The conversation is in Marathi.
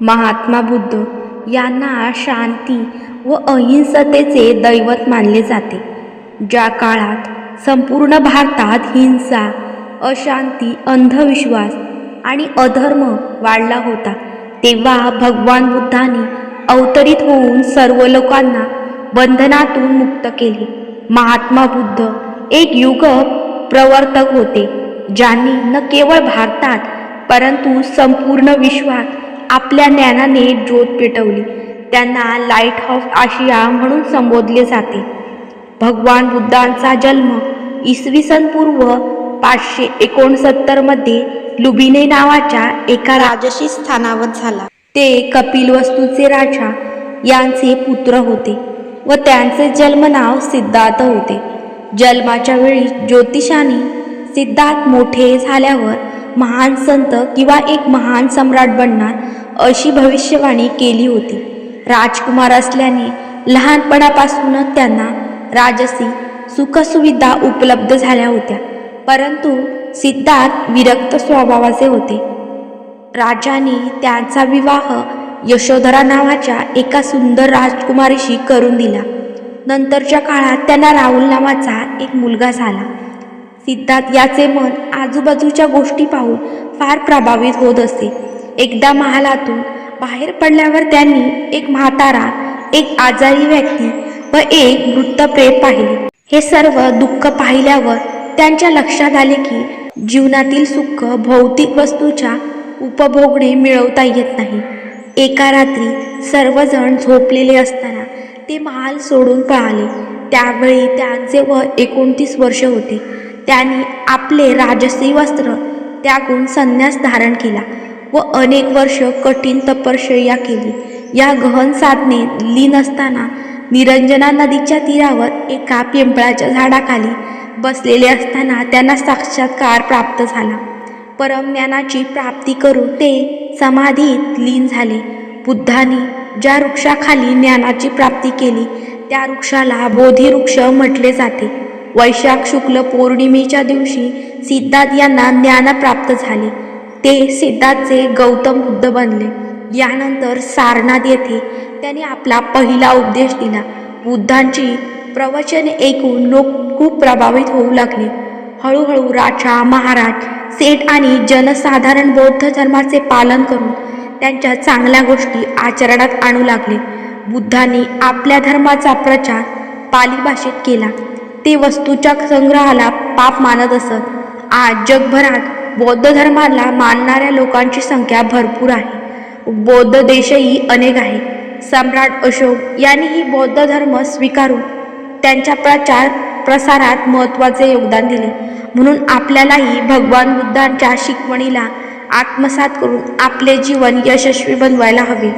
महात्मा बुद्ध यांना शांती व अहिंसतेचे दैवत मानले जाते. ज्या काळात संपूर्ण भारतात हिंसा अशांती अंधविश्वास आणि अधर्म वाढला होता तेव्हा भगवान बुद्धाने अवतरित होऊन सर्व लोकांना बंधनातून मुक्त केले. महात्मा बुद्ध एक युग प्रवर्तक होते ज्यांनी न केवळ भारतात परंतु संपूर्ण विश्वात आपल्या ज्ञानाने ज्योत पेटवली. त्यांना लाइट ऑफ आशिया म्हणून संबोधले जाते. भगवान बुद्धांचा जन्म इसवी सन पूर्व पाचशे एकोणसत्तरमध्ये लुबिने नावाच्या एका राजशी स्थानावर झाला. ते कपिलवस्तूचे राजा यांचे पुत्र होते व त्यांचे जन्मनाव सिद्धार्थ होते. जन्माच्या वेळी ज्योतिषाने सिद्धार्थ मोठे झाल्यावर महान संत किंवा एक महान सम्राट बनणार अशी भविष्यवाणी केली होती. राजकुमार असल्याने लहानपणापासूनच त्यांना राजसी सुखसुविधा उपलब्ध झाल्या होत्या. परंतु सिद्धार्थ विरक्त स्वभावाचे होते. राजाने त्यांचा विवाह यशोधरा नावाच्या एका सुंदर राजकुमारीशी करून दिला. नंतरच्या काळात त्यांना राहुल नावाचा एक मुलगा झाला. सिद्धार्थ याचे मन आजूबाजूच्या गोष्टी पाहून फार प्रभावित होत असे. एकदा महालातून बाहेर पडल्यावर त्यांनी एक म्हातारा एक आजारी व्यक्ती व एक वृत्त प्रेत पाहिले. हे सर्व दुःख पाहिल्यावर त्यांच्या लक्षात आले की जीवनातील सुख भौतिक वस्तूच्या उपभोगणे मिळवता येत नाही. एका रात्री सर्वजण झोपलेले असताना ते महाल सोडून पळाले. त्यावेळी त्यांचे वय एकोणतीस वर्ष होते. त्यांनी आपले राजसी वस्त्र त्यागून संन्यास धारण केला. व अनेक वर्ष कठीण तपश्चर्या केली. या गहन साधने लीन असताना निरंजना नदीच्या तीरावर एका पिंपळाच्या झाडाखाली बसलेले असताना त्यांना साक्षात्कार प्राप्त झाला. परमज्ञानाची प्राप्ती करून ते समाधीत लीन झाले. बुद्धांनी ज्या वृक्षाखाली ज्ञानाची प्राप्ती केली त्या वृक्षाला बोधी वृक्ष म्हटले जाते. वैशाख शुक्ल पौर्णिमेच्या दिवशी सिद्धार्थ यांना ज्ञान प्राप्त झाले. ते सिद्धार्थचे गौतम बुद्ध बनले. यानंतर सारनाथ येथे त्यांनी आपला पहिला उपदेश दिला. बुद्धांची प्रवचने ऐकून लोक खूप प्रभावित होऊ लागले. हळूहळू राजा महाराज सेठ आणि जनसाधारण बौद्ध धर्माचे पालन करून त्यांच्या चांगल्या गोष्टी आचरणात आणू लागले. बुद्धांनी आपल्या धर्माचा प्रचार पाली भाषेत केला. ते वस्तूच्या संग्रहाला पाप मानत असत. आज जगभरात बौद्ध धर्माला मानणाऱ्या लोकांची संख्या भरपूर आहे. बौद्ध देशही अनेक आहे सम्राट अशोक यांनीही बौद्ध धर्म स्वीकारून त्यांच्या प्रचार प्रसारात महत्त्वाचे योगदान दिले. म्हणून आपल्यालाही भगवान बुद्धांच्या शिकवणीला आत्मसात करून आपले जीवन यशस्वी बनवायला हवे.